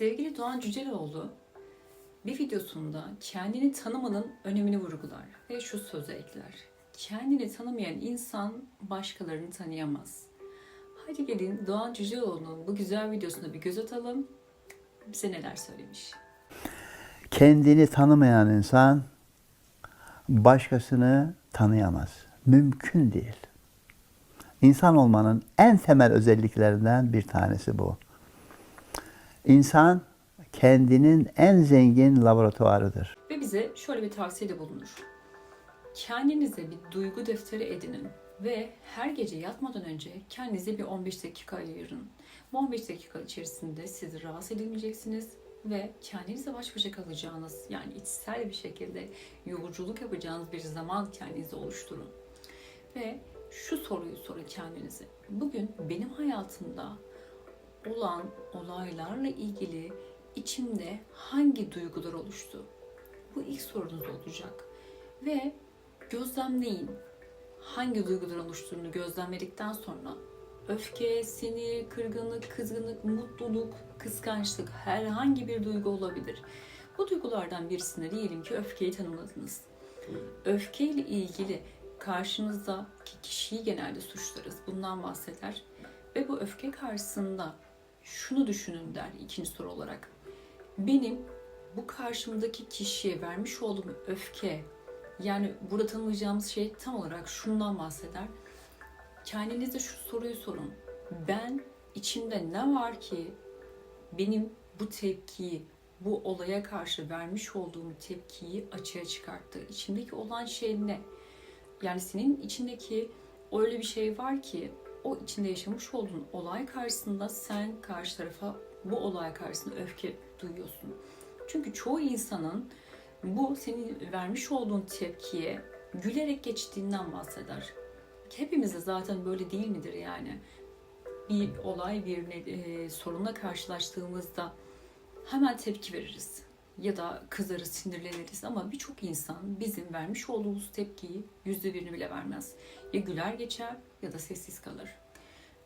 Sevgili Doğan Cüceloğlu bir videosunda kendini tanımanın önemini vurgular ve şu sözü ekler. Kendini tanımayan insan başkalarını tanıyamaz. Hadi gelin Doğan Cüceloğlu'nun bu güzel videosuna bir göz atalım. Bize neler söylemiş. Kendini tanımayan insan başkasını tanıyamaz. Mümkün değil. İnsan olmanın en temel özelliklerinden bir tanesi bu. İnsan kendinin en zengin laboratuvarıdır. Ve bize şöyle bir tavsiyede bulunur. Kendinize bir duygu defteri edinin ve her gece yatmadan önce kendinize bir 15 dakika ayırın. Bu 15 dakika içerisinde siz rahatsız edilmeyeceksiniz ve kendinizle baş başa kalacağınız yani içsel bir şekilde yolculuk yapacağınız bir zaman kendinize oluşturun. Ve şu soruyu sorun kendinize. Bugün benim hayatımda olan olaylarla ilgili içimde hangi duygular oluştu? Bu ilk sorunuz olacak. Ve gözlemleyin. Hangi duygular oluştuğunu gözlemledikten sonra öfke, sinir, kırgınlık, kızgınlık, mutluluk, kıskançlık herhangi bir duygu olabilir. Bu duygulardan birisinde diyelim ki öfkeyi tanımladınız. Öfkeyle ilgili karşınızdaki kişiyi genelde suçlarız. Bundan bahseder. Ve bu öfke karşısında şunu düşünün der ikinci soru olarak. Benim bu karşımdaki kişiye vermiş olduğum öfke yani burada tanımlayacağımız şey tam olarak şundan bahseder. Kendinize şu soruyu sorun. Ben içimde ne var ki benim bu tepkiyi, bu olaya karşı vermiş olduğum tepkiyi açığa çıkarttı. İçimdeki olan şey ne? Yani senin içindeki öyle bir şey var ki o içinde yaşamış olduğun olay karşısında sen karşı tarafa bu olay karşısında öfke duyuyorsun. Çünkü çoğu insanın bu senin vermiş olduğun tepkiye gülerek geçtiğinden bahseder. Hepimiz de zaten böyle değil midir yani? Bir olay, bir e, sorunla karşılaştığımızda hemen tepki veririz. Ya da kızarız, sinirleniriz ama birçok insan bizim vermiş olduğumuz tepkiyi yüzde birini bile vermez. Ya güler geçer ya da sessiz kalır.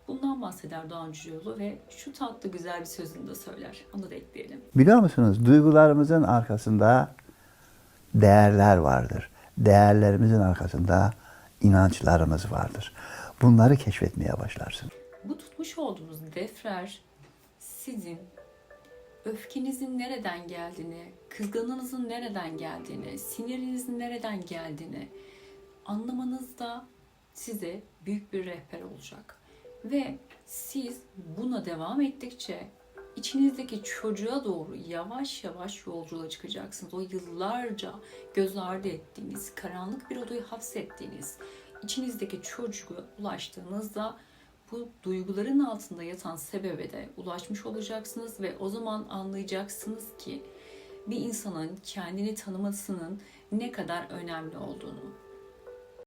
Bundan bahseder Doğan Cüceloğlu ve şu tatlı güzel bir sözünü de söyler. Onu da ekleyelim. Biliyor musunuz? Duygularımızın arkasında değerler vardır. Değerlerimizin arkasında inançlarımız vardır. Bunları keşfetmeye başlarsın. Bu tutmuş olduğunuz defter sizin öfkenizin nereden geldiğini, kızgınlığınızın nereden geldiğini, sinirinizin nereden geldiğini anlamanızda size büyük bir rehber olacak. Ve siz buna devam ettikçe içinizdeki çocuğa doğru yavaş yavaş yolculuğa çıkacaksınız. O yıllarca göz ardı ettiğiniz, karanlık bir odayı hapsettiğiniz, içinizdeki çocuğa ulaştığınızda bu duyguların altında yatan sebebe de ulaşmış olacaksınız ve o zaman anlayacaksınız ki bir insanın kendini tanımasının ne kadar önemli olduğunu.